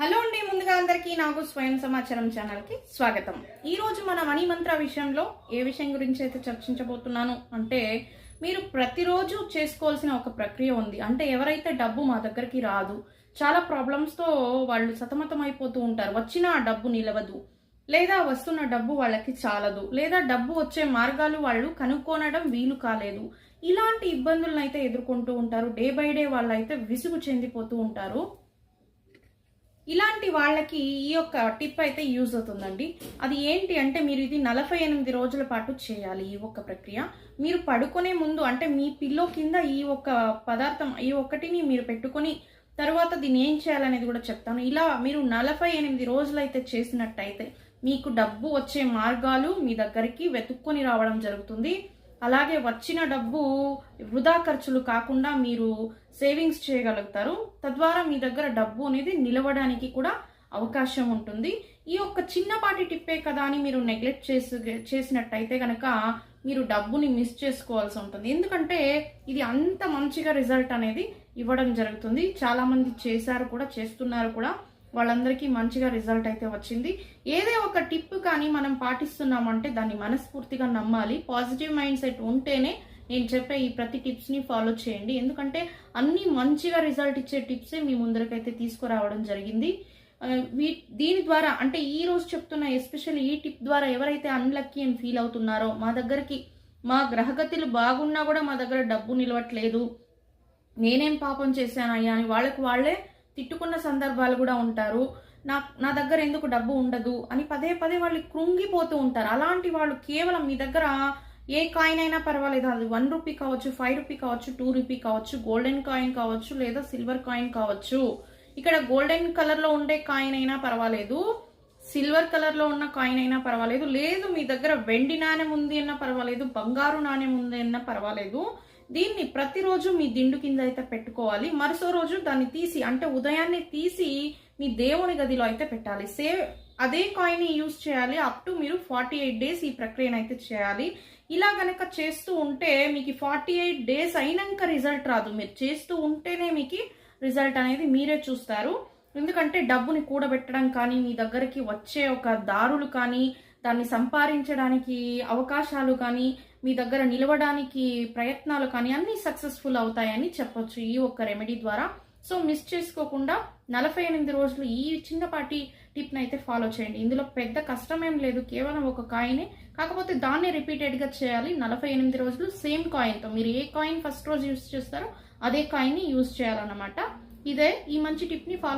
Hello అండి ముందుగా అందరికీ నాకు స్వయం సమాచారం ఛానల్కి స్వాగతం. ఈ రోజు మన మణి మంత్ర విషయంలో ఏ విషయం గురించి అయితే చర్చించబోతున్నాను అంటే మీరు ప్రతిరోజు చేసుకోవాల్సిన ఒక ప్రక్రియ ఉంది. అంటే ఎవరైతే డబ్బు మా దగ్గరికి రాదు చాలా ప్రాబ్లమ్స్తో వాళ్ళు సతమతం అయిపోతూ ఉంటారు. వచ్చిన ఆ డబ్బు నిలవదు. లేదా వస్తున్న డబ్బు వాళ్ళకి చాలదు. లేదా డబ్బు వచ్చే మార్గాలు వాళ్ళు కనుక్కోనడం వీలు కాలేదు. ఇలాంటి ఇబ్బందులను అయితే ఎదుర్కొంటూ ఉంటారు. డే బై డే వాళ్ళైతే విసుగు చెందిపోతూ ఉంటారు. ఇలాంటి వాళ్ళకి ఈ యొక్క టిప్ అయితే యూజ్ అవుతుందండి. అది ఏంటి అంటే మీరు ఇది నలభై ఎనిమిది రోజుల పాటు చేయాలి ఈ ఒక్క ప్రక్రియ. మీరు పడుకునే ముందు అంటే మీ పిల్లో కింద ఈ ఒక్క పదార్థం ఈ ఒక్కటిని మీరు పెట్టుకొని తర్వాత దీన్ని ఏం చేయాలనేది కూడా చెప్తాను. ఇలా మీరు నలభై ఎనిమిది రోజులు అయితే చేసినట్టయితే మీకు డబ్బు వచ్చే మార్గాలు మీ దగ్గరికి వెతుక్కొని రావడం జరుగుతుంది. అలాగే వచ్చిన డబ్బు వృధా ఖర్చులు కాకుండా మీరు సేవింగ్స్ చేయగలుగుతారు. తద్వారా మీ దగ్గర డబ్బు అనేది నిలవడానికి కూడా అవకాశం ఉంటుంది. ఈ ఒక్క చిన్నపాటి టిప్పే కదా అని మీరు నెగ్లెక్ట్ చేసి చేసినట్టయితే కనుక మీరు డబ్బుని మిస్ చేసుకోవాల్సి ఉంటుంది. ఎందుకంటే ఇది అంత మంచిగా రిజల్ట్ అనేది ఇవ్వడం జరుగుతుంది. చాలామంది చేశారు కూడా చేస్తున్నారు కూడా. వాళ్ళందరికీ మంచిగా రిజల్ట్ అయితే వచ్చింది. ఏదే ఒక టిప్ కానీ మనం పాటిస్తున్నామంటే దాన్ని మనస్ఫూర్తిగా నమ్మాలి. పాజిటివ్ మైండ్ సెట్ ఉంటేనే నేను చెప్పే ఈ ప్రతి టిప్స్ని ఫాలో చేయండి. ఎందుకంటే అన్ని మంచిగా రిజల్ట్ ఇచ్చే టిప్సే మీ ముందరకైతే తీసుకురావడం జరిగింది. వీ దీని ద్వారా అంటే ఈ రోజు చెప్తున్న ఎస్పెషల్ ఈ టిప్ ద్వారా ఎవరైతే అన్లక్కీ అని ఫీల్ అవుతున్నారో మా దగ్గరికి మా గ్రహగతులు బాగున్నా కూడా మా దగ్గర డబ్బు నిలవట్లేదు. నేనేం పాపం చేశానయ్యా అని వాళ్ళకు వాళ్ళే తిట్టుకున్న సందర్భాలు కూడా ఉంటారు. నా నా దగ్గర ఎందుకు డబ్బు ఉండదు అని పదే పదే వాళ్ళు కృంగిపోతూ ఉంటారు. అలాంటి వాళ్ళు కేవలం మీ దగ్గర ఏ కాయిన్ అయినా పర్వాలేదు. అది వన్ రూపీ కావచ్చు ఫైవ్ రూపీ కావచ్చు టూ రూపీ కావచ్చు గోల్డెన్ కాయిన్ కావచ్చు లేదా సిల్వర్ కాయిన్ కావచ్చు. ఇక్కడ గోల్డెన్ కలర్లో ఉండే కాయిన్ అయినా పర్వాలేదు. సిల్వర్ కలర్లో ఉన్న కాయిన్ అయినా పర్వాలేదు. లేదు మీ దగ్గర వెండి నాణెం ఉంది అన్నా పర్వాలేదు బంగారు నాణ్యం ఉంది అన్నా పర్వాలేదు. దీన్ని ప్రతిరోజు మీ దిండు కింద అయితే పెట్టుకోవాలి. మరుసో రోజు దాన్ని తీసి అంటే ఉదయాన్నే తీసి మీ దేవుని గదిలో అయితే పెట్టాలి. సేవ్ అదే కాయిన్ యూజ్ చేయాలి. అప్ టు మీరు ఫార్టీ ఎయిట్ డేస్ ఈ ప్రక్రియను అయితే చేయాలి. ఇలా కనుక చేస్తూ ఉంటే మీకు ఫార్టీ ఎయిట్ డేస్ అయినాక రిజల్ట్ రాదు. మీరు చేస్తూ ఉంటేనే మీకు రిజల్ట్ అనేది మీరే చూస్తారు. ఎందుకంటే డబ్బుని కూడబెట్టడం కానీ మీ దగ్గరికి వచ్చే ఒక దారులు కానీ దాన్ని సంపాదించడానికి అవకాశాలు కానీ మీ దగ్గర నిలవడానికి ప్రయత్నాలు కానీ అన్నీ సక్సెస్ఫుల్ అవుతాయని చెప్పొచ్చు ఈ ఒక్క రెమెడీ ద్వారా. సో మిస్ చేసుకోకుండా నలభై ఎనిమిది రోజులు ఈ చిన్నపాటి టిప్ని అయితే ఫాలో చేయండి. ఇందులో పెద్ద కష్టం ఏం లేదు కేవలం ఒక కాయినే కాకపోతే దాన్ని రిపీటెడ్గా చేయాలి. నలభై ఎనిమిది రోజులు సేమ్ కాయిన్తో మీరు ఏ కాయిన్ ఫస్ట్ రోజు యూస్ చేస్తారో అదే కాయిన్ని యూస్ చేయాలన్నమాట. ఇదే ఈ మంచి టిప్ని ఫాలో